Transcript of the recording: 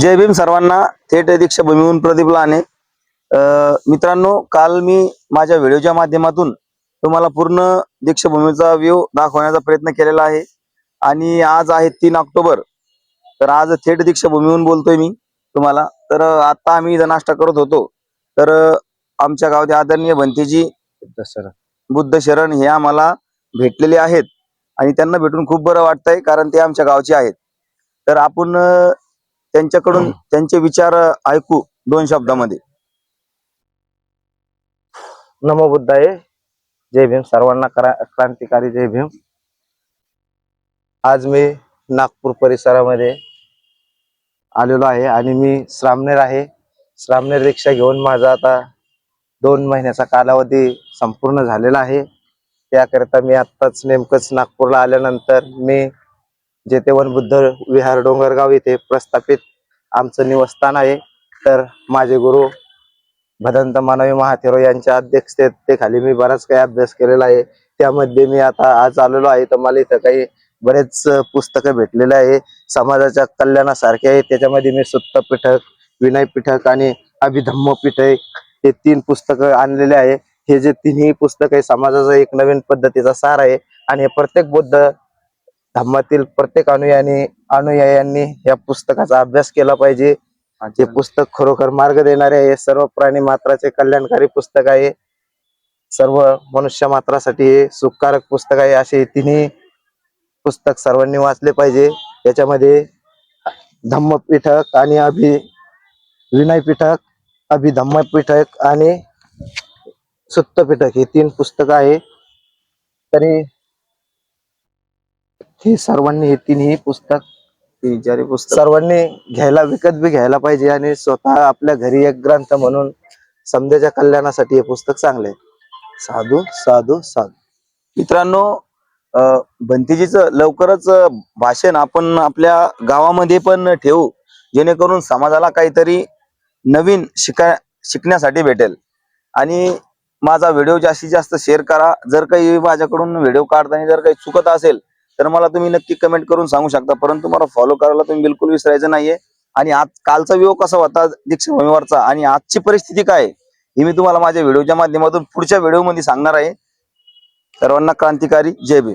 जय भीम सर्वांना थेट दीक्षाभूमीहून प्रदीप लहाने. अं, मित्रांनो काल मी माझ्या व्हिडिओच्या माध्यमातून तुम्हाला पूर्ण दीक्षाभूमीचा व्ह्यू दाखवण्याचा प्रयत्न केलेला आहे. आणि आज आहे तीन ऑक्टोबर. तर आज थेट दीक्षाभूमीहून बोलतोय मी तुम्हाला. तर आता आम्ही इथं नाश्ता करत होतो. तर आमच्या गावाचे आदरणीय भंतेजी बुद्ध शरण हे आम्हाला भेटलेले आहेत. आणि त्यांना भेटून खूप बरं वाटतंय कारण ते आमच्या गावचे आहेत. तर आपण त्यांच्याकडून त्यांचे विचार ऐकू दोन शब्दामध्ये. नमो बुद्धाय. जय भीम. सर्वांना क्रा- क्रांतिकारी जय भीम. आज मी नागपूर परिसरामध्ये आलेलो आहे आणि मी श्रामनेर आहे. श्रामनेर रिक्षा घेऊन माझा आता दोन महिन्याचा कालावधी संपूर्ण झालेला आहे. त्याकरिता मी आत्ताच नेमकंच नागपूरला आल्यानंतर मी जेतेवन बुद्ध विहार डोंगरगाव येथे प्रस्थापित आमचं निवासस्थान आहे. तर माझे गुरु भदंत मानवी महाथेरो यांच्या अध्यक्षतेखाली मी बराच काही अभ्यास केलेला आहे. त्यामध्ये मी आता आज आलेलो आहे. तर मला इथं काही बरेच पुस्तकं भेटलेले आहे. समाजाच्या कल्याणासारखे आहे. त्याच्यामध्ये मी सुत्त पीठक विनय पीठक आणि अभिधम्म पीठक हे तीन पुस्तकं आणलेले आहे. हे जे तिन्ही पुस्तक आहे समाजाचा एक नवीन पद्धतीचा सार आहे. आणि हे प्रत्येक बुद्ध धम्मातील प्रत्येक अनुयायांनी अनुयायांनी या पुस्तकाचा अभ्यास केला पाहिजे. हे पुस्तक खरोखर मार्ग देणारे आहे. सर्व प्राणी मात्राचे कल्याणकारी पुस्तक आहे. सर्व मनुष्य मात्रासाठी हे सुखकारक पुस्तक आहे. असे तिन्ही पुस्तक सर्वांनी वाचले पाहिजे. याच्यामध्ये धम्म पीठक आणि अभि विनय पीठक अभिधम्म पीठक आणि सुत्त पीठक हे तीन पुस्तक आहे. तरी हे सर्वांनी हे तिन्ही पुस्तक तीन चार पुस्तक. सर्वांनी घ्यायला विकत बी घ्यायला पाहिजे आणि स्वतः आपल्या घरी एक ग्रंथ म्हणून समजाच्या कल्याणासाठी हे पुस्तक चांगले आहे. साधू साधू साधू. मित्रांनो अं, भंतीजीचं लवकरच भाषण आपण आपल्या गावामध्ये पण ठेवू जेणेकरून समाजाला काहीतरी नवीन शिकाय शिकण्यासाठी भेटेल. आणि माझा व्हिडिओ जास्तीत जास्त शेअर करा. जर काही माझ्याकडून व्हिडिओ काढताना जर काही चुकत असेल तर मला तुम्ही नक्की कमेंट करून सांगू शकता. परंतु मला फॉलो करायला तुम्ही बिलकुल विसरायचं नाहीये. आणि आज कालचा व्हिडिओ कसा होता दीक्षाभूमीवरचा? आणि आजची परिस्थिती काय आहे, हे मी तुम्हाला माझ्या व्हिडिओच्या माध्यमातून पुढच्या व्हिडिओमध्ये सांगणार आहे. सर्वांना क्रांतिकारी. जय भीम.